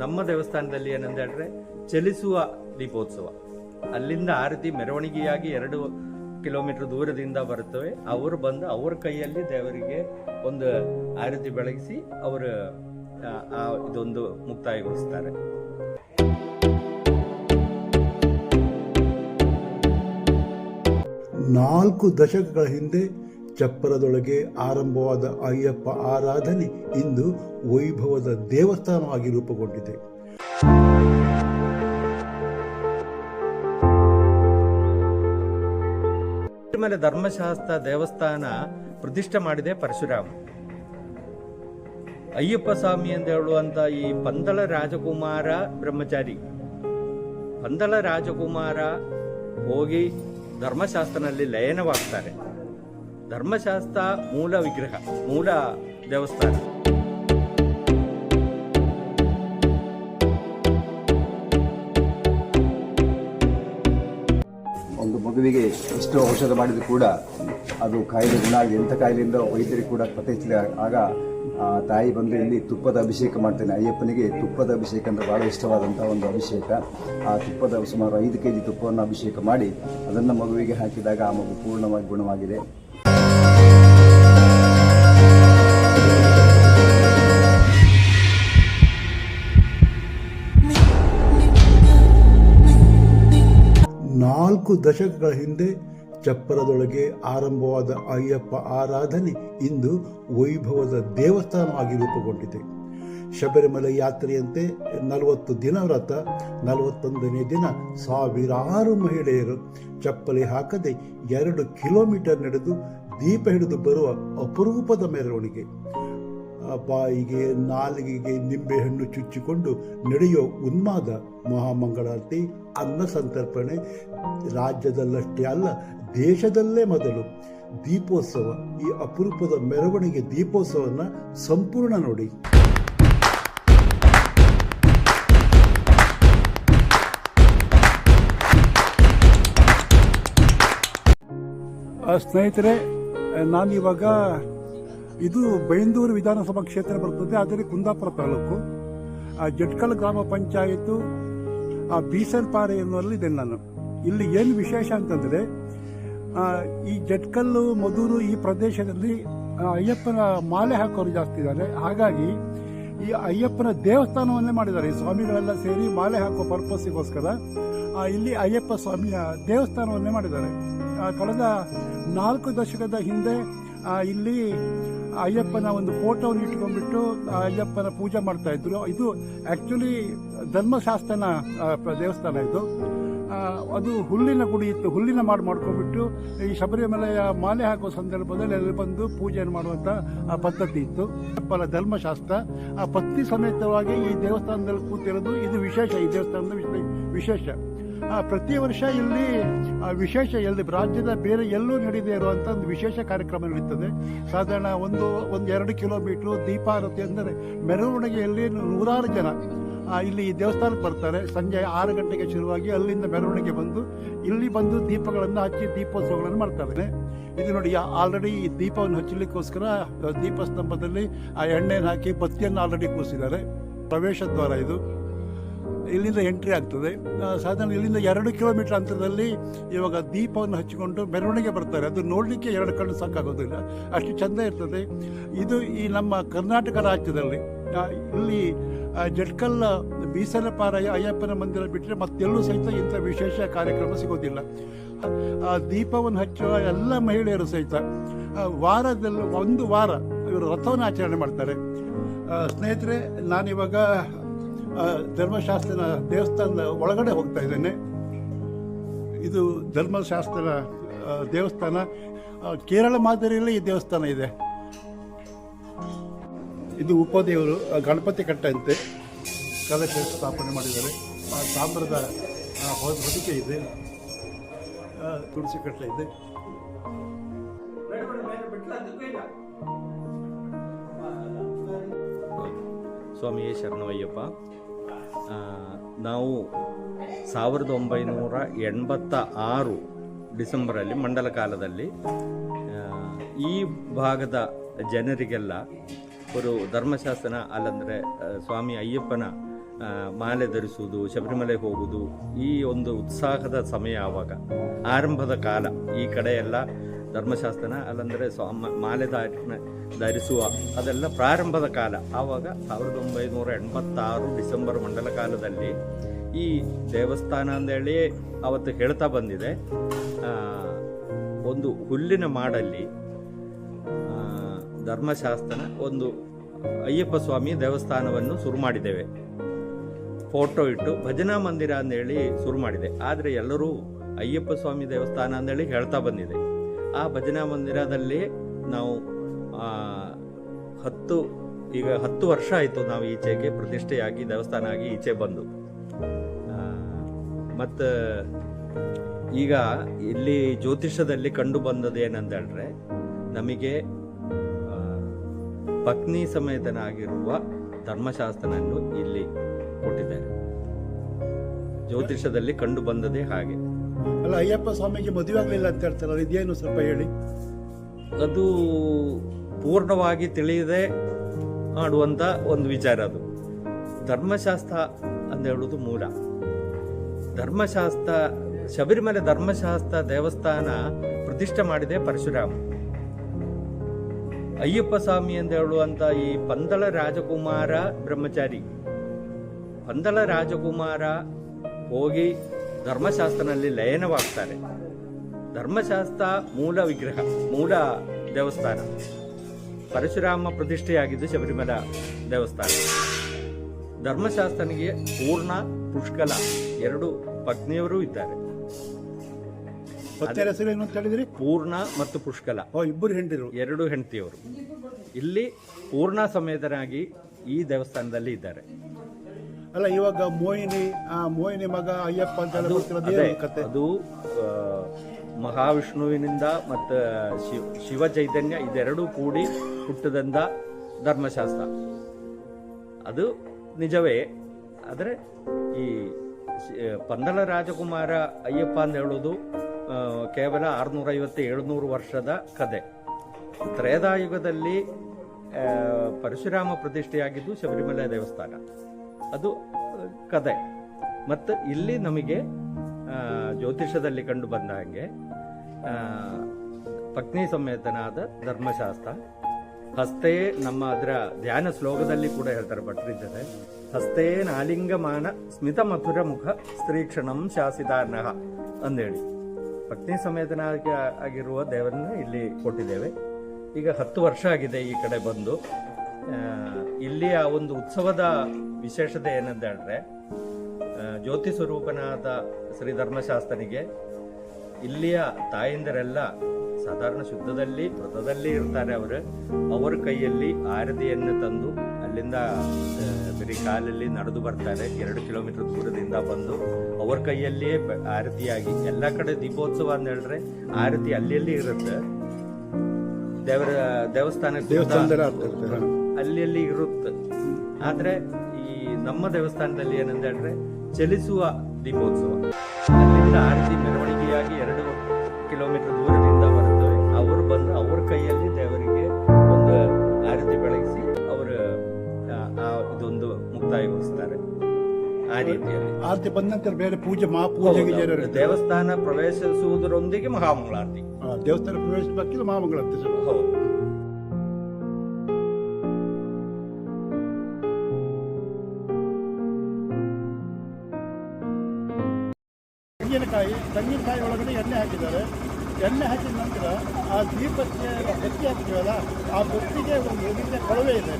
ನಮ್ಮ ದೇವಸ್ಥಾನದಲ್ಲಿ ಏನಂತ ಹೇಳಿದ್ರೆ ಚಲಿಸುವ ದೀಪೋತ್ಸವ. ಅಲ್ಲಿಂದ ಆರತಿ ಮೆರವಣಿಗೆಯಾಗಿ ಎರಡು ಕಿಲೋಮೀಟರ್ ದೂರದಿಂದ ಬರುತ್ತವೆ. ಅವರು ಬಂದು ಅವರ ಕೈಯಲ್ಲಿ ದೇವರಿಗೆ ಒಂದು ಆರತಿ ಬೆಳಗಿಸಿ ಅವರು ಇದೊಂದು ಮುಕ್ತಾಯಗೊಳಿಸ್ತಾರೆ ನಾಲ್ಕು ದಶಕಗಳ ಹಿಂದೆ ಚಪ್ಪರದೊಳಗೆ ಆರಂಭವಾದ ಅಯ್ಯಪ್ಪ ಆರಾಧನೆ ಇಂದು ವೈಭವದ ದೇವಸ್ಥಾನವಾಗಿ ರೂಪುಗೊಂಡಿದೆ. ಮೇಲೆ ಧರ್ಮಶಾಸ್ತ್ರ ದೇವಸ್ಥಾನ ಪ್ರತಿಷ್ಠೆ ಮಾಡಿದೆ ಪರಶುರಾಮ. ಅಯ್ಯಪ್ಪ ಸ್ವಾಮಿ ಅಂತ ಹೇಳುವಂತ ಈ ಪಂದಳ ರಾಜಕುಮಾರ ಬ್ರಹ್ಮಚಾರಿ. ಪಂದಳ ರಾಜಕುಮಾರ ಹೋಗಿ ಧರ್ಮಶಾಸ್ತ್ರನಲ್ಲಿ ಲಯನವಾಗ್ತಾರೆ. ಧರ್ಮಶಾಸ್ತ್ರ ಮೂಲ ವಿಗ್ರಹ, ಮೂಲ ದೇವಸ್ಥಾನ. ಒಂದು ಮಗುವಿಗೆ ಎಷ್ಟು ಔಷಧ ಮಾಡಿದ್ರು ಕೂಡ ಅದು ಕಾಯಿಲೆ ಗುಣ ಆಗಿದೆ ಎಂಥ ಕಾಯಿಲೆಯಿಂದ ವೈದ್ಯರಿಗೆ ಕೂಡ ಪತ್ತೆ ಆಗ ತಾಯಿ ಬಂದು ಇಲ್ಲಿ ತುಪ್ಪದ ಅಭಿಷೇಕ ಮಾಡ್ತೇನೆ. ಅಯ್ಯಪ್ಪನಿಗೆ ತುಪ್ಪದ ಅಭಿಷೇಕ ಅಂದರೆ ಭಾಳ ಇಷ್ಟವಾದಂಥ ಒಂದು ಅಭಿಷೇಕ. ಆ ತುಪ್ಪದ ಸುಮಾರು ಐದು ಕೆ ಜಿ ತುಪ್ಪವನ್ನು ಅಭಿಷೇಕ ಮಾಡಿ ಅದನ್ನು ಮಗುವಿಗೆ ಹಾಕಿದಾಗ ಆ ಮಗು ಪೂರ್ಣವಾಗಿ ಗುಣವಾಗಿದೆ. ನಾಲ್ಕು ದಶಕಗಳ ಹಿಂದೆ ಚಪ್ಪರದೊಳಗೆ ಆರಂಭವಾದ ಅಯ್ಯಪ್ಪ ಆರಾಧನೆ ಇಂದು ವೈಭವದ ದೇವಸ್ಥಾನವಾಗಿ ರೂಪುಗೊಂಡಿದೆ. ಶಬರಿಮಲೆ ಯಾತ್ರೆಯಂತೆ ನಲವತ್ತು ದಿನ ವ್ರತ, ನಲವತ್ತೊಂದನೇ ದಿನ ಸಾವಿರಾರು ಮಹಿಳೆಯರು ಚಪ್ಪಲಿ ಹಾಕದೆ ಎರಡು ಕಿಲೋಮೀಟರ್ ನಡೆದು ದೀಪ ಹಿಡಿದು ಬರುವ ಅಪರೂಪದ ಮೆರವಣಿಗೆ. ಬಾಯಿಗೆ ನಾಲಿಗೆಗೆ ನಿಂಬೆಹಣ್ಣು ಚುಚ್ಚಿಕೊಂಡು ನಡೆಯೋ ಉನ್ಮಾದ ಮಹಾಮಂಗಳಾರತಿ, ಅನ್ನ ಸಂತರ್ಪಣೆ, ರಾಜ್ಯದಲ್ಲಷ್ಟೇ ಅಲ್ಲ, ದೇಶದಲ್ಲೇ ಮೊದಲು ದೀಪೋತ್ಸವ. ಈ ಅಪರೂಪದ ಮೆರವಣಿಗೆ ದೀಪೋತ್ಸವನ ಸಂಪೂರ್ಣ ನೋಡಿ. ಸ್ನೇಹಿತರೆ, ನಾನಿವಾಗ ಇದು ಬೈಂದೂರು ವಿಧಾನಸಭಾ ಕ್ಷೇತ್ರ ಬರ್ತದೆ, ಆದರೆ ಕುಂದಾಪುರ ತಾಲೂಕು. ಆ ಜಟ್ಕಲ್ ಗ್ರಾಮ ಪಂಚಾಯಿತು ಆ ಬೀಸನ್ಪಾರೆ ಎನ್ನುವಲ್ಲಿದೆ ನಾನು. ಇಲ್ಲಿ ಏನು ವಿಶೇಷ ಅಂತಂದರೆ ಈ ಜಟ್ಕಲ್ಲು ಮಧುರು ಈ ಪ್ರದೇಶದಲ್ಲಿ ಅಯ್ಯಪ್ಪನ ಮಾಲೆ ಹಾಕೋರು ಜಾಸ್ತಿ ಇದ್ದಾರೆ. ಹಾಗಾಗಿ ಈ ಅಯ್ಯಪ್ಪನ ದೇವಸ್ಥಾನವನ್ನೇ ಮಾಡಿದ್ದಾರೆ. ಈ ಸ್ವಾಮಿಗಳೆಲ್ಲ ಸೇರಿ ಮಾಲೆ ಹಾಕೋ ಪರ್ಪಸ್ಸಿಗೋಸ್ಕರ ಇಲ್ಲಿ ಅಯ್ಯಪ್ಪ ಸ್ವಾಮಿಯ ದೇವಸ್ಥಾನವನ್ನೇ ಮಾಡಿದ್ದಾರೆ. ಕಳೆದ ನಾಲ್ಕು ದಶಕದ ಹಿಂದೆ ಇಲ್ಲಿ ಅಯ್ಯಪ್ಪನ ಒಂದು ಫೋಟೋವನ್ನು ಇಟ್ಕೊಂಡ್ಬಿಟ್ಟು ಅಯ್ಯಪ್ಪನ ಪೂಜೆ ಮಾಡ್ತಾ ಇದ್ರು. ಇದು ಆಕ್ಚುಲಿ ಧರ್ಮಶಾಸ್ತ್ರನ ದೇವಸ್ಥಾನ ಇದು. ಅದು ಹುಲ್ಲಿನ ಗುಡಿ ಇತ್ತು. ಹುಲ್ಲಿನ ಮಾಡಿ ಮಾಡ್ಕೊಂಡ್ಬಿಟ್ಟು ಈ ಶಬರಿಮಲೆಯ ಮಾಲೆ ಹಾಕೋ ಸಂದರ್ಭದಲ್ಲಿ ಅಲ್ಲಿ ಬಂದು ಪೂಜೆಯನ್ನು ಮಾಡುವಂಥ ಪದ್ಧತಿ ಇತ್ತು. ಅಯ್ಯಪ್ಪನ ಧರ್ಮಶಾಸ್ತ್ರ. ಆ ಪತ್ನಿ ಸಮೇತವಾಗಿ ಈ ದೇವಸ್ಥಾನದಲ್ಲಿ ಕೂತಿರೋದು ಇದು ವಿಶೇಷ. ಈ ದೇವಸ್ಥಾನದ ವಿಶೇ- ವಿಶೇಷ. ಪ್ರತಿ ವರ್ಷ ಇಲ್ಲಿ ವಿಶೇಷ ಎಲ್ಲಿ ರಾಜ್ಯದ ಬೇರೆ ಎಲ್ಲೂ ನಡೆದೇ ಇರುವಂತ ಒಂದು ವಿಶೇಷ ಕಾರ್ಯಕ್ರಮ ನಡೀತದೆ. ಸಾಧಾರಣ ಒಂದು ಒಂದು ಎರಡು ಕಿಲೋಮೀಟರ್ ದೀಪಾರತಿ ಅಂದರೆ ಮೆರವಣಿಗೆಯಲ್ಲಿ ನೂರಾರು ಜನ. ಇಲ್ಲಿ ದೇವಸ್ಥಾನಕ್ಕೆ ಬರ್ತಾರೆ. ಸಂಜೆ ಆರು ಗಂಟೆಗೆ ಶುರುವಾಗಿ ಅಲ್ಲಿಂದ ಮೆರವಣಿಗೆ ಬಂದು, ಇಲ್ಲಿ ಬಂದು ದೀಪಗಳನ್ನು ಹಚ್ಚಿ ದೀಪೋತ್ಸವಗಳನ್ನು ಮಾಡ್ತಾರೆ. ಇದು ನೋಡಿ ಆಲ್ರೆಡಿ ಈ ದೀಪವನ್ನು ಹಚ್ಚಲಿಕ್ಕೋಸ್ಕರ, ದೀಪಸ್ತಂಭದಲ್ಲಿ ಆ ಎಣ್ಣೆಯನ್ನು ಹಾಕಿ ಬತ್ತಿಯನ್ನು ಆಲ್ರೆಡಿ ಕೂಸಿದ್ದಾರೆ ಪ್ರವೇಶ ದ್ವಾರ ಇದು. ಇಲ್ಲಿಂದ ಎಂಟ್ರಿ ಆಗ್ತದೆ. ಸಾಧಾರಣ ಇಲ್ಲಿಂದ ಎರಡು ಕಿಲೋಮೀಟರ್ ಅಂತರದಲ್ಲಿ ಇವಾಗ ದೀಪವನ್ನು ಹಚ್ಚಿಕೊಂಡು ಮೆರವಣಿಗೆ ಬರ್ತಾರೆ. ಅದು ನೋಡಲಿಕ್ಕೆ ಎರಡು ಕಣ್ಣು ಸಾಕಾಗೋದಿಲ್ಲ. ಅಷ್ಟು ಚಂದ ಇರ್ತದೆ. ಇದು ಈ ನಮ್ಮ ಕರ್ನಾಟಕ ರಾಜ್ಯದಲ್ಲಿ ಇಲ್ಲಿ ಜಟ್ಕಲ್ಲ ಜಟ್ಕಲ್ ಬೀಸಲಪಾರ ಅಯ್ಯಪ್ಪನ ಮಂದಿರ ಬಿಟ್ಟರೆ ಮತ್ತೆಲ್ಲೂ ಸಹಿತ ಇಂಥ ವಿಶೇಷ ಕಾರ್ಯಕ್ರಮ ಸಿಗೋದಿಲ್ಲ. ಆ, ದೀಪವನ್ನು ಹಚ್ಚುವ ಎಲ್ಲ ಮಹಿಳೆಯರು ಸಹಿತ ವಾರದಲ್ಲಿ ಒಂದು ವಾರ ಇವರು ರಥವನ್ನು ಆಚರಣೆ ಮಾಡ್ತಾರೆ. ಸ್ನೇಹಿತರೆ, ನಾನಿವಾಗ ಧರ್ಮಶಾಸ್ತ್ರನ ದೇವಸ್ಥಾನದ ಒಳಗಡೆ ಹೋಗ್ತಾ ಇದ್ದೇನೆ. ಇದು ಧರ್ಮಶಾಸ್ತ್ರ ದೇವಸ್ಥಾನ. ಕೇರಳ ಮಾದರಿಯಲ್ಲಿ ಈ ದೇವಸ್ಥಾನ ಇದೆ. ಇದು ಉಪದೇವರು ಗಣಪತಿ ಕಟ್ಟಂತೆ. ಕಲಶ ಸ್ಥಾಪನೆ ಮಾಡಿದ್ದಾರೆ. ಆ, ತಾಮ್ರದ ಹೊದಿಕೆ ಇದೆ. ತುಳಸಿ ಕಟ್ಟಲೆ ಇದೆ. ಸ್ವಾಮಿಯೇ ಶರಣವಯ್ಯಪ್ಪ ನಾವು ಸಾವಿರದ ಒಂಬೈನೂರ ಎಂಬತ್ತ ಆರು ಡಿಸೆಂಬರಲ್ಲಿ ಮಂಡಲ ಕಾಲದಲ್ಲಿ ಈ ಭಾಗದ ಜನರಿಗೆಲ್ಲ ಒಂದು ಧರ್ಮಶಾಸ್ತ್ರ ಅಲ್ಲಂದರೆ ಸ್ವಾಮಿ ಅಯ್ಯಪ್ಪನ ಮಾಲೆ ಧರಿಸುವುದು, ಶಬರಿಮಲೆ ಹೋಗುವುದು ಈ ಒಂದು ಉತ್ಸಾಹದ ಸಮಯ ಆವಾಗ. ಆರಂಭದ ಕಾಲ, ಈ ಕಡೆಯೆಲ್ಲ ಧರ್ಮಶಾಸ್ತ್ರನ, ಅಲ್ಲಂದರೆ ಸ್ವಾಮ, ಮಾಲೆ ಧಾರಿನ ಧರಿಸುವ, ಅದೆಲ್ಲ ಪ್ರಾರಂಭದ ಕಾಲ. ಆವಾಗ ಸಾವಿರದ ಒಂಬೈನೂರ ಎಂಬತ್ತಾರು ಡಿಸೆಂಬರ್ ಮಂಡಲ ಕಾಲದಲ್ಲಿ ಈ ದೇವಸ್ಥಾನ ಅಂದೇಳಿ ಅವತ್ತು ಹೇಳ್ತಾ ಬಂದಿದೆ. ಒಂದು ಹುಲ್ಲಿನ ಮಾಡಲ್ಲಿ ಧರ್ಮಶಾಸ್ತ್ರನ ಒಂದು ಅಯ್ಯಪ್ಪ ಸ್ವಾಮಿ ದೇವಸ್ಥಾನವನ್ನು ಶುರು ಮಾಡಿದ್ದೇವೆ. ಫೋಟೋ ಇಟ್ಟು ಭಜನಾ ಮಂದಿರ ಅಂದೇಳಿ ಶುರು ಮಾಡಿದೆ. ಆದರೆ ಎಲ್ಲರೂ ಅಯ್ಯಪ್ಪ ಸ್ವಾಮಿ ದೇವಸ್ಥಾನ ಅಂದೇಳಿ ಹೇಳ್ತಾ ಬಂದಿದೆ. ಆ ಭಜನಾ ಮಂದಿರದಲ್ಲಿ ನಾವು ಹತ್ತು, ಈಗ ಹತ್ತು ವರ್ಷ ಆಯಿತು ನಾವು ಈಚೆಗೆ ಪ್ರತಿಷ್ಠೆಯಾಗಿ, ದೇವಸ್ಥಾನ ಆಗಿ ಈಚೆ ಬಂದು. ಮತ್ತು ಈಗ ಇಲ್ಲಿ ಜ್ಯೋತಿಷದಲ್ಲಿ ಕಂಡು ಬಂದದ್ದು ಏನಂತೇಳ್ರೆ, ನಮಗೆ ಪತ್ನಿ ಸಮೇತನಾಗಿರುವ ಧರ್ಮಶಾಸ್ತ್ರನನ್ನು ಇಲ್ಲಿ ಕೊಟ್ಟಿದ್ದಾರೆ. ಜ್ಯೋತಿಷದಲ್ಲಿ ಕಂಡು ಬಂದದೇ ಹಾಗೆ. ಅಲ್ಲ, ಅಯ್ಯಪ್ಪ ಸ್ವಾಮಿಗೆ ಮದುವೆ ಆಗಲಿಲ್ಲ ಅಂತ ಹೇಳ್ತಾರಲ್ಲ ಇದೇನು ಸ್ವಲ್ಪ ಹೇಳಿ. ಅದು ಪೂರ್ಣವಾಗಿ ತಿಳಿಯದೆ ಮಾಡುವಂಥ ಒಂದು ವಿಚಾರ ಅದು. ಧರ್ಮಶಾಸ್ತ್ರ ಅಂತ ಹೇಳೋದು ಮೂಲ. ಧರ್ಮಶಾಸ್ತ್ರ, ಶಬರಿಮಲೆ ಧರ್ಮಶಾಸ್ತ್ರ ದೇವಸ್ಥಾನ ಪ್ರತಿಷ್ಠೆ ಮಾಡಿದೆ ಪರಶುರಾಮ. ಅಯ್ಯಪ್ಪ ಸ್ವಾಮಿ ಅಂತ ಹೇಳುವಂಥ ಈ ಪಂದಳ ರಾಜಕುಮಾರ ಬ್ರಹ್ಮಚಾರಿ. ಪಂದಳ ರಾಜಕುಮಾರ ಹೋಗಿ ಧರ್ಮಶಾಸ್ತ್ರನಲ್ಲಿ ಲಯನವಾಗ್ತಾರೆ. ಧರ್ಮಶಾಸ್ತ್ರ ಮೂಲ ವಿಗ್ರಹ ಮೂಲ ದೇವಸ್ಥಾನ. ಪರಶುರಾಮ ಪ್ರತಿಷ್ಠೆಯಾಗಿದ್ದು ಶಬರಿಮಲ ದೇವಸ್ಥಾನ. ಧರ್ಮಶಾಸ್ತ್ರನಿಗೆ ಪೂರ್ಣ ಪುಷ್ಕಲ ಎರಡು ಪತ್ನಿಯವರು ಇದ್ದಾರೆ. ಪೂರ್ಣ ಮತ್ತು ಪುಷ್ಕಲ. ಇಬ್ಬರು ಹೆಂಡತಿರು. ಎರಡು ಹೆಂಡತಿಯವರು. ಇಲ್ಲಿ ಪೂರ್ಣ ಸಮೇತನಾಗಿ ಈ ದೇವಸ್ಥಾನದಲ್ಲಿ ಇದ್ದಾರೆ. ಅಲ್ಲ ಇವಾಗ ಮೋಹಿನಿ ಆ ಮೋಹಿನಿ ಮಗ ಅಯ್ಯಪ್ಪ ಅಂತ ಅದು ಕತೆ? ಅದು ಮಹಾವಿಷ್ಣುವಿನಿಂದ ಮತ್ತು ಶಿವ ಶಿವ ಚೈತನ್ಯ ಇದೆರಡೂ ಕೂಡಿ ಹುಟ್ಟದಂದ ಧರ್ಮಶಾಸ್ತ್ರ. ಅದು ನಿಜವೇ. ಆದರೆ ಈ ಪಂದಳ ರಾಜಕುಮಾರ ಅಯ್ಯಪ್ಪ ಅಂತ ಹೇಳೋದು ಕೇವಲ ಆರುನೂರ ಐವತ್ತು ಏಳುನೂರು ವರ್ಷದ ಕತೆ. ತ್ರಯದಾಯುಗದಲ್ಲಿ ಪರಶುರಾಮ ಪ್ರತಿಷ್ಠೆಯಾಗಿದ್ದು ಶಬರಿಮಲೆ ದೇವಸ್ಥಾನ. ಅದು ಕತೆ. ಮತ್ತು ಇಲ್ಲಿ ನಮಗೆ ಜ್ಯೋತಿಷದಲ್ಲಿ ಕಂಡು ಬಂದ ಹಾಗೆ ಪತ್ನಿ ಸಮೇತನಾದ ಧರ್ಮಶಾಸ್ತ್ರ. ಹಸ್ತೇ ನಮ್ಮ ಅದರ ಧ್ಯಾನ ಶ್ಲೋಕದಲ್ಲಿ ಕೂಡ ಹೇಳ್ತಾರೆ ಭಟ್ರಿದ್ದಾರೆ. ಹಸ್ತೇ ನಾಲಿಂಗಮಾನ ಸ್ಮಿತ ಮಧುರ ಮುಖ ಸ್ತ್ರೀಕ್ಷಣಂ ಶಾಸಿದಾರ್ನಃ ಅಂದೇಳಿ. ಪತ್ನಿ ಸಮೇತನಾಗಿ ಆಗಿರುವ ದೇವರನ್ನ ಇಲ್ಲಿ ಕೊಟ್ಟಿದ್ದೇವೆ. ಈಗ ಹತ್ತು ವರ್ಷ ಆಗಿದೆ ಈ ಕಡೆ ಬಂದು. ಇಲ್ಲಿಯ ಒಂದು ಉತ್ಸವದ ವಿಶೇಷತೆ ಏನಂತ ಹೇಳಿದ್ರೆ ಜ್ಯೋತಿ ಸ್ವರೂಪನಾದ ಶ್ರೀ ಧರ್ಮಶಾಸ್ತ್ರನಿಗೆ ಇಲ್ಲಿಯ ತಾಯಂದಿರೆಲ್ಲ ಸಾಧಾರಣ ಶುದ್ಧದಲ್ಲಿ ವ್ರತದಲ್ಲಿ ಇರ್ತಾರೆ ಅವರು. ಅವರ ಕೈಯಲ್ಲಿ ಆರತಿಯನ್ನು ತಂದು ಅಲ್ಲಿಂದ ಬರಿ ಕಾಲಲ್ಲಿ ನಡೆದು ಬರ್ತಾರೆ. ಎರಡು ಕಿಲೋಮೀಟರ್ ದೂರದಿಂದ ಬಂದು ಅವ್ರ ಕೈಯಲ್ಲಿಯೇ ಆರತಿಯಾಗಿ ಎಲ್ಲ ಕಡೆ ದೀಪೋತ್ಸವ ಅಂತ ಹೇಳಿದ್ರೆ ಆರತಿ ಅಲ್ಲಿ ಇರುತ್ತೆ. ದೇವರ ಆಗ್ತಾ ಇರ್ತದೆ. ಅಲ್ಲಿ ಅಲ್ಲಿ ಇರುತ್ತೆ. ಆದ್ರೆ ಈ ನಮ್ಮ ದೇವಸ್ಥಾನದಲ್ಲಿ ಏನಂತ ಹೇಳಿದ್ರೆ ಚಲಿಸುವ ದೀಪೋತ್ಸವ. ಅಲ್ಲಿಂದ ಆರತಿ ಮೆರವಣಿಗೆಯಾಗಿ ಎರಡು ಕಿಲೋಮೀಟರ್ ದೂರದಿಂದ ಬರುತ್ತವೆ ಅವರು ಬಂದು ಅವ್ರ ಕೈಯಲ್ಲಿ ದೇವರಿಗೆ ಒಂದು ಆರತಿ ಬೆಳಗಿಸಿ ಅವರು ಇದೊಂದು ಮುಕ್ತಾಯಗೊಳಿಸ್ತಾರೆ ಆ ರೀತಿಯಲ್ಲಿ. ಆರತಿ ಬಂದ ನಂತರ ಬೇರೆ ಪೂಜೆ ಮಹಾಪೂಜೆ ದೇವಸ್ಥಾನ ಪ್ರವೇಶಿಸುವುದರೊಂದಿಗೆ ಮಹಾಮಂಗಳಾರತಿ. ದೇವಸ್ಥಾನ ಪ್ರವೇಶ ಮಹಾಮಂಗಳಾರತಿ ಹೌದು. ತೆಂಗಿನಕಾಯಿ ತೆಂಗಿನಕಾಯಿ ಒಳಗಡೆ ಎಣ್ಣೆ ಹಾಕಿದ್ದಾರೆ. ಎಣ್ಣೆ ಹಾಕಿದ ನಂತರ ಆ ದೀಪಕ್ಕೆ ಬತ್ತಿ ಹಾಕ್ತೀವಲ್ಲ ಆ ಬತ್ತಿಗೆ ಒಂದು ಎಣ್ಣೆ ಕೊಳವೆ ಇದೆ.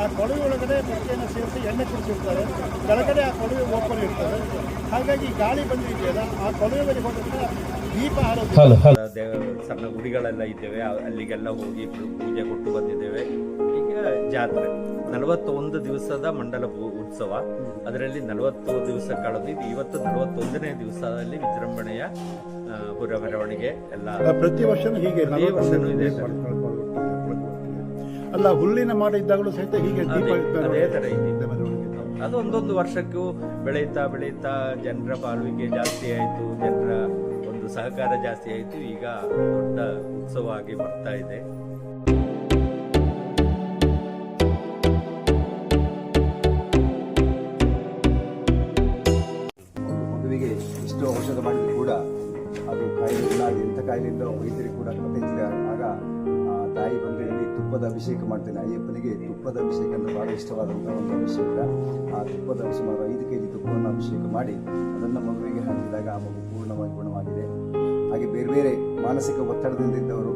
ಆ ಕೊಳವೆ ಒಳಗಡೆ ಬತ್ತಿಯನ್ನು ಸೇರಿಸಿ ಎಣ್ಣೆ ಕುಡಿಸಿರ್ತಾರೆ. ಕೆಳಗಡೆ ಆ ಕೊಳವೆ ಓಪನ್ ಇರ್ತದೆ. ಹಾಗಾಗಿ ಗಾಳಿ ಬಂದಿದೆಯಲ್ಲ ಆ ಕೊಳವೆವರೆಗೆ ಹೋದ್ರೆ ದೀಪ ಹಾರೋದು ದೇವ ಸಣ್ಣ ಗುಡಿಗಳೆಲ್ಲ ಇದ್ದೇವೆ. ಅಲ್ಲಿಗೆಲ್ಲ ಹೋಗಿ ಪೂಜೆ ಕೊಟ್ಟು ಬಂದಿದ್ದೇವೆ. ಈಗ ಜಾತ್ರೆ. ನಲವತ್ತೊಂದು ದಿವಸದ ಮಂಡಲ ಉತ್ಸವ ಅದರಲ್ಲಿ ನಲವತ್ತು ದಿವಸ ಕಳೆದು ಇದು ಇವತ್ತು ನಲವತ್ತೊಂದನೇ ದಿವಸದಲ್ಲಿ ವಿಜೃಂಭಣೆಯ ಪುರ ಮೆರವಣಿಗೆ ಎಲ್ಲ ಪ್ರತಿ ವರ್ಷನೂ ಹೀಗೆ ವರ್ಷನೂ ಇದೆ. ಅಲ್ಲ ಹುಲ್ಲಿನ ಮಾಡ ಇದ್ದಾಗಲೂ ಸಹಿತ ಹೀಗೆ ಅದೇ- ತರ ಇದೆ. ಅದು ಒಂದೊಂದು ವರ್ಷಕ್ಕೂ ಬೆಳೀತಾ ಬೆಳೀತಾ ಜನರ ಪಾಲ್ವಿಕೆ ಜಾಸ್ತಿ ಆಯಿತು ಜನರ ಒಂದು ಸಹಕಾರ ಜಾಸ್ತಿ ಆಯಿತು ಈಗ ದೊಡ್ಡ ಉತ್ಸವ ಆಗಿ ಬರ್ತಾ ಇದೆ ಅಭಿಷೇಕ ಮಾಡ್ತೇನೆ. ಅಯ್ಯಪ್ಪನಿಗೆ ತುಪ್ಪದ ಅಭಿಷೇಕ ಅಂದರೆ ಭಾಳ ಇಷ್ಟವಾದಂಥ ಒಂದು ಅಭಿಷೇಕ ಆ ತುಪ್ಪದ ಸುಮಾರು ಐದು ಕೆ ಜಿ ತುಪ್ಪವನ್ನು ಅಭಿಷೇಕ ಮಾಡಿ ಅದನ್ನು ಮಗುವಿಗೆ ಹಾಕಿದಾಗ ಆ ಮಗು ಪೂರ್ಣವಾಗಿ ಗುಣವಾಗಿದೆ. ಹಾಗೆ ಬೇರೆ ಬೇರೆ ಮಾನಸಿಕ ಒತ್ತಡದಿಂದ ಇದ್ದವರು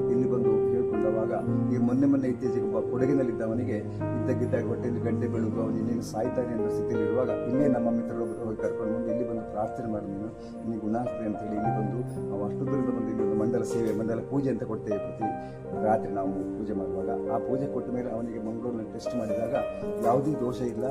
ಈ ಮೊನ್ನೆ ಮೊನ್ನೆ ಇತ್ತೀಚೆಗೆ ಒಬ್ಬ ಕೊಡಗಿನಲ್ಲಿದ್ದವನಿಗೆ ಇದ್ದಕ್ಕಿದ್ದಾಗ ಹೊಟ್ಟೆಯಲ್ಲಿ ಗಂಟೆ ಬೆಳಕು ಅವನು ಇನ್ನೇನು ಸಾಯ್ತಾನೆ ಅನ್ನೋ ಸ್ಥಿತಿಯಲ್ಲಿರುವಾಗ ಇನ್ನೇ ನಮ್ಮ ಮಿತ್ರರು ಹೋಗಿ ಕರ್ಕೊಂಡು ಬಂದು ಇಲ್ಲಿ ಬಂದು ಪ್ರಾರ್ಥನೆ ಮಾಡಿ ನೀನು ನಿಮಗೆ ಗುಣ ಆಗ್ತದೆ ಅಂತ ಹೇಳಿ ಇಲ್ಲಿ ಬಂದು ನಾವು ಅಷ್ಟು ದೂರದ ಬಂದು ಇಲ್ಲಿ ಒಂದು ಮಂಡಲ ಸೇವೆ ಮಂಡಲ ಪೂಜೆ ಅಂತ ಕೊಡ್ತೇವೆ ಪ್ರತಿ ರಾತ್ರಿ ನಾವು ಪೂಜೆ ಮಾಡುವಾಗ. ಆ ಪೂಜೆ ಕೊಟ್ಟ ಮೇಲೆ ಅವನಿಗೆ ಮಂಗಳೂರಿನಲ್ಲಿ ಟೆಸ್ಟ್ ಮಾಡಿದಾಗ ಯಾವುದೇ ದೋಷ ಇಲ್ಲ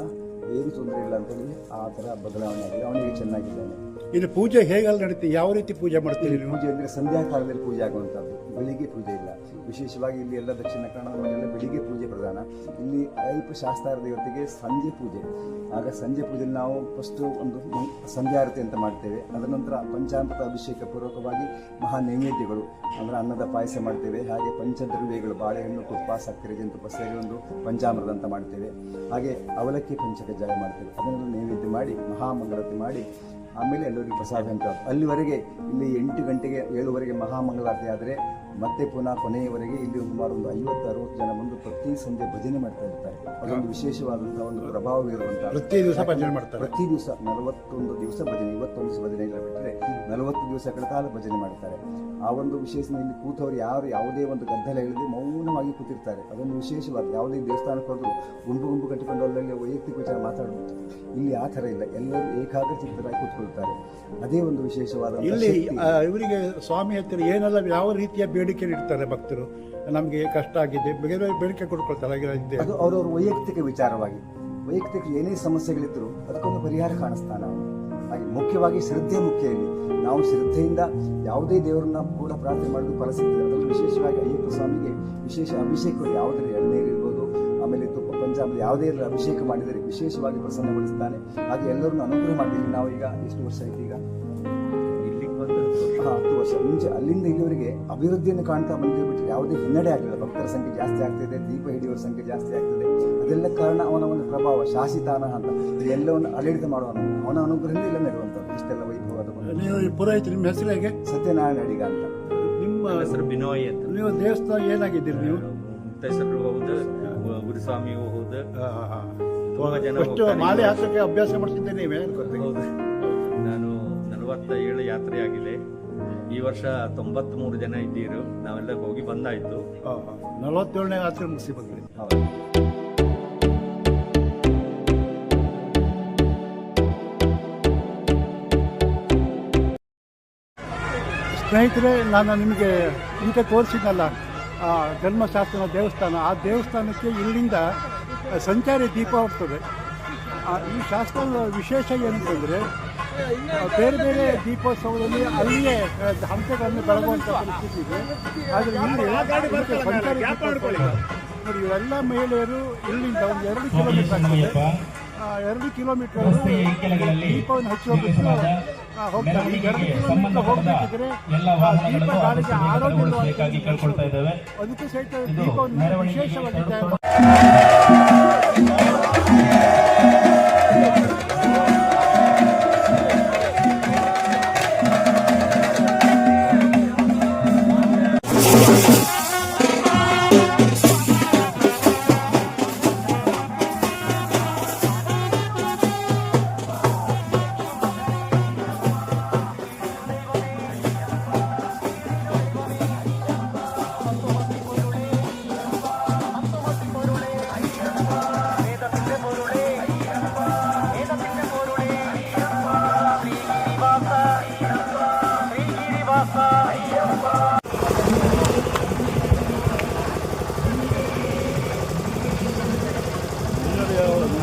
ಏನು ತೊಂದರೆ ಇಲ್ಲ ಅಂತೇಳಿ ಆ ಥರ ಬದಲಾವಣೆ ಆಗಿದೆ. ಅವನಿಗೆ ಚೆನ್ನಾಗಿದ್ದಾನೆ. ಇಲ್ಲಿ ಪೂಜೆ ಹೇಗೆಲ್ಲ ನಡೀತಿ? ಯಾವ ರೀತಿ ಪೂಜೆ ಮಾಡ್ತೀವಿ ಪೂಜೆ ಅಂದರೆ ಸಂಧ್ಯಾ ಕಾಲದಲ್ಲಿ ಪೂಜೆ ಆಗುವಂಥದ್ದು. ಬೆಳಿಗ್ಗೆ ಪೂಜೆ ಇಲ್ಲ. ವಿಶೇಷವಾಗಿ ಇಲ್ಲಿ ಎಲ್ಲ ದಕ್ಷಿಣ ಕನ್ನಡ ಮನೆಯಲ್ಲಿ ಬೆಳಿಗ್ಗೆ ಪೂಜೆ ಪ್ರಧಾನ. ಇಲ್ಲಿ ಅಲ್ಪ ಶಾಸ್ತ್ರದ ದೇವತೆಗೆ ಸಂಜೆ ಪೂಜೆ. ಆಗ ಸಂಜೆ ಪೂಜೆಯಲ್ಲಿ ನಾವು ಫಸ್ಟು ಒಂದು ಸಂಧ್ಯಾರತಿ ಅಂತ ಮಾಡ್ತೇವೆ. ಅದರ ನಂತರ ಪಂಚಾಮೃತ ಅಭಿಷೇಕ ಪೂರ್ವಕವಾಗಿ ಮಹಾ ನೈವೇದ್ಯಗಳು, ಅಂದರೆ ಅನ್ನದ ಪಾಯಸ ಮಾಡ್ತೇವೆ. ಹಾಗೆ ಪಂಚದ್ರವ್ಯಗಳು, ಬಾಳೆಹಣ್ಣು, ತುಪ್ಪ, ಸಕ್ಕರೆ ಜಂತು ಸೇರಿ ಒಂದು ಪಂಚಾಮೃತ ಅಂತ ಮಾಡ್ತೇವೆ. ಹಾಗೆ ಅವಲಕ್ಕಿ ಪಂಚಕಜ್ಜಾಯ ಮಾಡ್ತೇವೆ. ಅದನ್ನು ನೈವೇದ್ಯ ಮಾಡಿ, ಮಹಾಮಂಗಳಾರತಿ ಮಾಡಿ, ಆಮೇಲೆ ಎಲ್ಲರಿಗೂ ಪ್ರಸಾದ ಅಂತ. ಅಲ್ಲಿವರೆಗೆ ಇಲ್ಲಿ ಎಂಟು ಗಂಟೆಗೆ, ಏಳುವರೆಗೆ ಮಹಾಮಂಗಳಾರತಿ ಆದರೆ ಮತ್ತೆ ಪುನಃ ಕೊನೆಯವರೆಗೆ ಇಲ್ಲಿ ಸುಮಾರು ಒಂದು ಐವತ್ತು ಅರವತ್ತು ಜನ ಬಂದು ಪ್ರತಿ ಸಂಜೆ ಭಜನೆ ಮಾಡ್ತಾ ಇರ್ತಾರೆ. ಅದೊಂದು ವಿಶೇಷವಾದಂತಹ ಒಂದು ಪ್ರಭಾವ ಇರುವಂತಹ ಪ್ರತಿ ದಿವಸ ಭಜನೆ ಮಾಡ್ತಾರೆ. ಪ್ರತಿ ದಿವಸ ನಲವತ್ತೊಂದು ದಿವಸ ಭಜನೆ ಇವತ್ತೊಂದು ದಿವಸ ಭಜನೆ ಇಲ್ಲ ಬಿಟ್ಟರೆ ನಲವತ್ತು ದಿವಸಗಳ ಕಾಲ ಭಜನೆ ಮಾಡ್ತಾರೆ. ಆ ಒಂದು ವಿಶೇಷ ಇಲ್ಲಿ ಕೂತವರು ಯಾರು ಯಾವುದೇ ಒಂದು ಗದ್ದಲ ಇಲ್ಲದೆ ಮೌನವಾಗಿ ಕೂತಿರ್ತಾರೆ. ಅದೊಂದು ವಿಶೇಷವಾದ ಯಾವುದೇ ದೇವಸ್ಥಾನಕ್ಕೆ ಹೋದ್ರು ಗುಂಪು ಗುಂಪು ಕಟ್ಟಿಕೊಂಡು ಅಲ್ಲಲ್ಲಿ ವೈಯಕ್ತಿಕ ವಿಚಾರ ಮಾತಾಡಬಹುದು ಇಲ್ಲಿ ಆ ಥರ ಇಲ್ಲ. ಎಲ್ಲರೂ ಏಕಾಗ್ರಚಿತ್ತರಾಗಿ ಕೂತ್ಕೊಳ್ತಾರೆ. ಅದೇ ಒಂದು ವಿಶೇಷವಾದ ಇಲ್ಲಿ ಇವರಿಗೆ ಸ್ವಾಮಿ ಹತ್ತಿರ ಏನೆಲ್ಲ ಯಾವ ರೀತಿಯ ಬೇಡಿಕೆ ಇಡ್ತಾರೆ ಭಕ್ತರು. ನಮಗೆ ಕಷ್ಟ ಆಗಿದೆ. ಬೇಡಿಕೆ ಕೊಡ್ಕೊಳ್ತಾರೆ ಅದು ಅವರವ್ರ ವೈಯಕ್ತಿಕ ವಿಚಾರವಾಗಿ. ವೈಯಕ್ತಿಕ ಏನೇ ಸಮಸ್ಯೆಗಳಿದ್ದರೂ ಅದಕ್ಕೊಂದು ಪರಿಹಾರ ಕಾಣಿಸ್ತಾನ ಹಾಗೆ ಮುಖ್ಯವಾಗಿ ಶ್ರದ್ಧೆ ಮುಖ್ಯ ಇಲ್ಲಿ ನಾವು ಶ್ರದ್ಧೆಯಿಂದ ಯಾವುದೇ ದೇವರನ್ನ ಕೂಡ ಪ್ರಾರ್ಥನೆ ಮಾಡೋದು ಫಲ ಸಿಗ್ತದೆ ವಿಶೇಷವಾಗಿ ಅಯ್ಯಪ್ಪ ಸ್ವಾಮಿಗೆ ವಿಶೇಷ ಅಭಿಷೇಕ ಯಾವುದರ ಇರ್ಬೋದು, ಆಮೇಲೆ ತುಪ್ಪ ಪಂಜಾಬ್ ಯಾವುದೇ ಅಭಿಷೇಕ ಮಾಡಿದರೆ ವಿಶೇಷವಾಗಿ ಪ್ರಸನ್ನಗೊಳಿಸ್ತಾನೆ. ಹಾಗೆ ಎಲ್ಲರನ್ನು ಅನುಗ್ರಹ ಮಾಡಿದ್ದೀವಿ ನಾವು ಈಗ ಎಷ್ಟು ವರ್ಷ ಬಂದು ಹತ್ತು ವರ್ಷ. ಮುಂಚೆ ಅಲ್ಲಿಂದ ಇಲ್ಲಿವರೆಗೆ ಅಭಿವೃದ್ಧಿಯನ್ನು ಕಾಣ್ತಾ ಬಂದಿದ್ದು ಬಿಟ್ಟರೆ ಯಾವುದೇ ಹಿನ್ನಡೆ ಆಗಲಿಲ್ಲ ಭಕ್ತರ ಸಂಖ್ಯೆ ಜಾಸ್ತಿ ಆಗ್ತಿದೆ ದೀಪ ಹಿಡಿಯುವ ಸಂಖ್ಯೆ ಜಾಸ್ತಿ ಆಗ್ತದೆ. ಅದೆಲ್ಲ ಕಾರಣ ಅವನ ಒಂದು ಪ್ರಭಾವ ಶಾಸಿತಾನ ಅಂತ. ಎಲ್ಲವನ್ನು ಆಡಳಿತ ಮಾಡುವನು ಅವನ. ಅನುಗ್ರಹದಿಂದ ಎಲ್ಲ ನಡೆಯುವಂಥದ್ದು ಇಷ್ಟೆಲ್ಲ ವೈಭವ ಒಂದು ನೀವು ಪುರೋಹಿತ ನಿಮ್ಮ ಹೆಸರು ಹೇಗೆ? ಸತ್ಯನಾರಾಯಣ ಅಡಿಗ ಅಂತ. ನಿಮ್ಮ ಹೆಸರು ಬಿನೋಯ್ ಅಂತ. ನೀವು ದೇವಸ್ಥಾನ ಏನಾಗಿದ್ದೀರಿ ನೀವು? ಮುಕ್ತೇಶ್ವರರು ಹೌದು ಗುರುಸ್ವಾಮಿಯೂ ಹೌದು ತುಂಬ ಜನ. ಮಾಲೆ ಹಾಕಕ್ಕೆ ಅಭ್ಯಾಸ ಮಾಡ್ತಿದ್ದೆ ನೀವೇ? ಹೌದು. ನಾನು ನಲವತ್ತ ಏಳು ಯಾತ್ರೆ ಆಗಿದೆ ಈ ವರ್ಷ ತೊಂಬತ್ ಮೂರು ಜನ ಇದ್ದೀರು. ನಾವೆಲ್ಲ ಹೋಗಿ ಬಂದಾಯ್ತು. ನಲವತ್ತೇಳನೇ ಆಚರಣೆ ಮುಗಿಸಿ ಬಂದ್ರಿ ಸ್ನೇಹಿತರೆ ನಾನು ನಿಮಗೆ ಈಗ ತೋರಿಸಿದ್ನಲ್ಲ ಆ ಧರ್ಮಶಾಸ್ತ್ರನ ದೇವಸ್ಥಾನ. ಆ ದೇವಸ್ಥಾನಕ್ಕೆ ಇಲ್ಲಿಂದ ಸಂಚಾರಿ ದೀಪ ಹೋಗ್ತದೆ ಈ ಶಾಸ್ತ್ರದ ವಿಶೇಷ ಏನಂತಂದರೆ ಬೇರೆ ಬೇರೆ ದೀಪೋತ್ಸವದಲ್ಲಿ ಅಲ್ಲಿಯೇ ಹಂಸಗಳನ್ನು ಬೆಳಗುವಂಥ ಪರಿಸ್ಥಿತಿ ಇದೆ. ಆದರೆ ಇಲ್ಲಿ. ನೋಡಿ ಇವೆಲ್ಲ ಮಹಿಳೆಯರು ಇಲ್ಲಿಂದ ಒಂದು ಎರಡು ಕಿಲೋಮೀಟರ್ ಆಗ್ತದೆ. ಆ, ಎರಡು ಕಿಲೋಮೀಟರ್ ದೀಪವನ್ನು ಹಚ್ಚುವ ಬಿಟ್ಟು ಹೋಗ್ತಾರೆ ಆರೋಗ್ಯ ಎರಡು ಕಿಲೋಮೀಟರ್ ಹೋಗ್ಬೇಕಿದ್ರೆ ದೀಪ ಗಾಳಿಗೆ ಆರೋದಿಲ್ಲ ಅದಕ್ಕೆ ಸಹಿತ ದೀಪವನ್ನು ವಿಶೇಷವಾಗಿ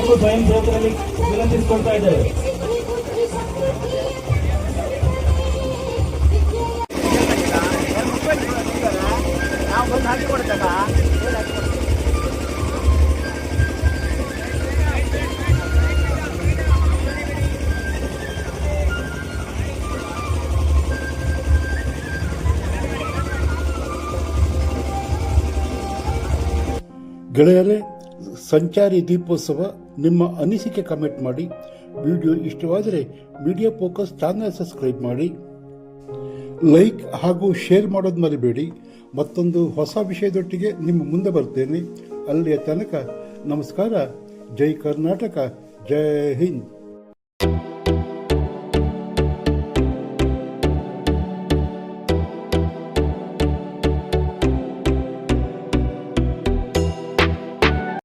ಪ್ರತಿಯೊಬ್ಬರು ಸ್ವಯಂ ಸೇವಕರಲ್ಲಿ ವಿನಂತಿಸಿಕೊಳ್ತಾ ಇದ್ದೇವೆ ಗೆಳೆಯರೇ ಸಂಚಾರಿ ದೀಪೋತ್ಸವ ನಿಮ್ಮ ಅನಿಸಿಕೆ ಕಮೆಂಟ್ ಮಾಡಿ. ವಿಡಿಯೋ ಇಷ್ಟವಾದರೆ ಮೀಡಿಯಾ ಫೋಕಸ್ ಚಾನಲ್ ಸಬ್ಸ್ಕ್ರೈಬ್ ಮಾಡಿ. ಲೈಕ್ ಹಾಗೂ ಶೇರ್ ಮಾಡೋದು ಮರಿಬೇಡಿ. ಮತ್ತೊಂದು ಹೊಸ ವಿಷಯದೊಟ್ಟಿಗೆ ನಿಮ್ಮ ಮುಂದೆ ಬರ್ತೇನೆ. ಅಲ್ಲಿಯ ತನಕ ನಮಸ್ಕಾರ. ಜೈ ಕರ್ನಾಟಕ. ಜೈ ಹಿಂದ್.